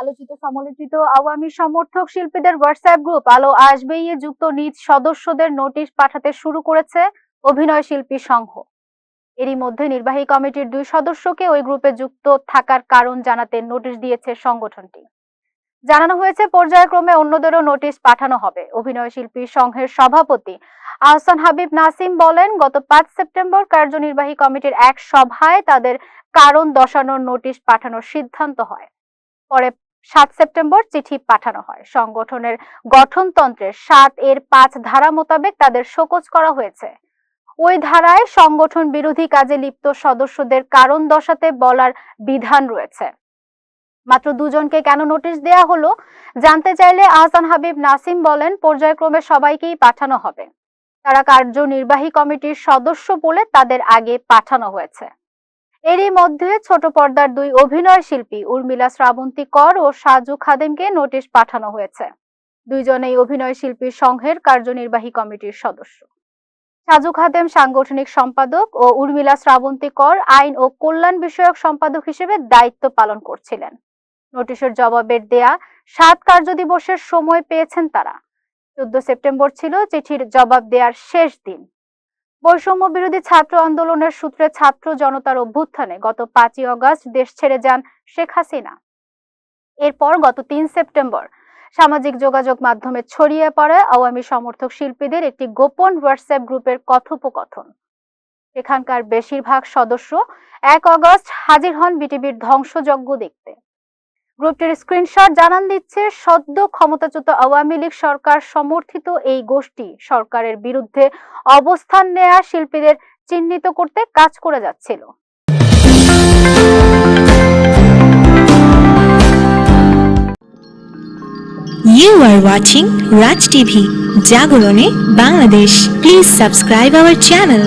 আলোচিত সমালোচিত আওয়ামী সমর্থক শিল্পীদের হোয়াটসঅ্যাপ গ্রুপ আলো আসবেই যুক্ত নিজ সদস্যদের নোটিশ পাঠাতে শুরু করেছে অভিনয় শিল্পী সংঘ। এরই মধ্যে নির্বাহী কমিটির দুই সদস্যকে ওই গ্রুপে যুক্ত থাকার কারণ জানাতে নোটিশ দিয়েছে সংগঠনটি। জানানো হয়েছে, পর্যায়ক্রমে অন্যদেরও নোটিশ পাঠানো হবে। অভিনয় শিল্পী সংঘের সভাপতি আহসান হাবিব নাসিম বলেন, গত পাঁচ সেপ্টেম্বর কার্যনির্বাহী কমিটির এক সভায় তাদের কারণ দর্শানোর নোটিশ পাঠানোর সিদ্ধান্ত হয়। পরে সাত সেপ্টেম্বর চিঠি পাঠানো হয়। সংগঠনের গঠনতন্ত্রের সাত এর পাঁচ ধারা মোতাবেক তাদের শোকজ করা হয়েছে। ওই ধারায় সংগঠন বিরোধী কাজে লিপ্ত সদস্যদের কারণ দশাতে বলার বিধান রয়েছে। মাত্র দুজনকে কেন নোটিশ দেয়া হলো, জানতে চাইলে আহসান হাবিব নাসিম বলেন, পর্যায়ক্রমে সবাইকেই পাঠানো হবে। তারা কার্যনির্বাহী কমিটির সদস্য বলে তাদের আগে পাঠানো হয়েছে। এরই মধ্যে ছোট পর্দার দুই অভিনয় শিল্পী উর্মিলা শ্রাবন্তী কর ও সাজু খাদেমকে নোটিশ পাঠানো হয়েছে। দুইজনেই অভিনয় শিল্পী সংঘের কার্যনির্বাহী কমিটির সদস্য। সাজু খাদেম সাংগঠনিক সম্পাদক ও উর্মিলা শ্রাবন্তী কর আইন ও কল্যাণ বিষয়ক সম্পাদক হিসেবে দায়িত্ব পালন করছিলেন। নোটিশের জবাবের দেয়া সাত কার্যদিবসের সময় পেয়েছেন তারা। চোদ্দ সেপ্টেম্বর ছিল চিঠির জবাব দেওয়ার শেষ দিন। বৈষম্য বিরোধী ছাত্র আন্দোলনের সূত্রে ছাত্র জনতার অভ্যুত্থানে গত পাঁচই অগস্ট দেশ ছেড়ে যান শেখ হাসিনা। এরপর গত তিন সেপ্টেম্বর সামাজিক যোগাযোগ মাধ্যমে ছড়িয়ে পড়ে আওয়ামী সমর্থক শিল্পীদের একটি গোপন হোয়াটসঅ্যাপ গ্রুপের কথোপকথন। এখানকার বেশিরভাগ সদস্য এক অগস্ট হাজির হন বিটিভির ধ্বংসযজ্ঞ দেখতে। গ্রুপটির স্ক্রিনশট জানান দিচ্ছে সদ্য ক্ষমতাচ্যুত আওয়ামী লীগ সরকার সমর্থিত এই গোষ্ঠী সরকারের বিরুদ্ধে অবস্থান নেয়া শিল্পীদের চিহ্নিত করতে কাজ করে যাচ্ছিল You are watching Raj TV, Jagorone, Bangladesh. Please subscribe our channel.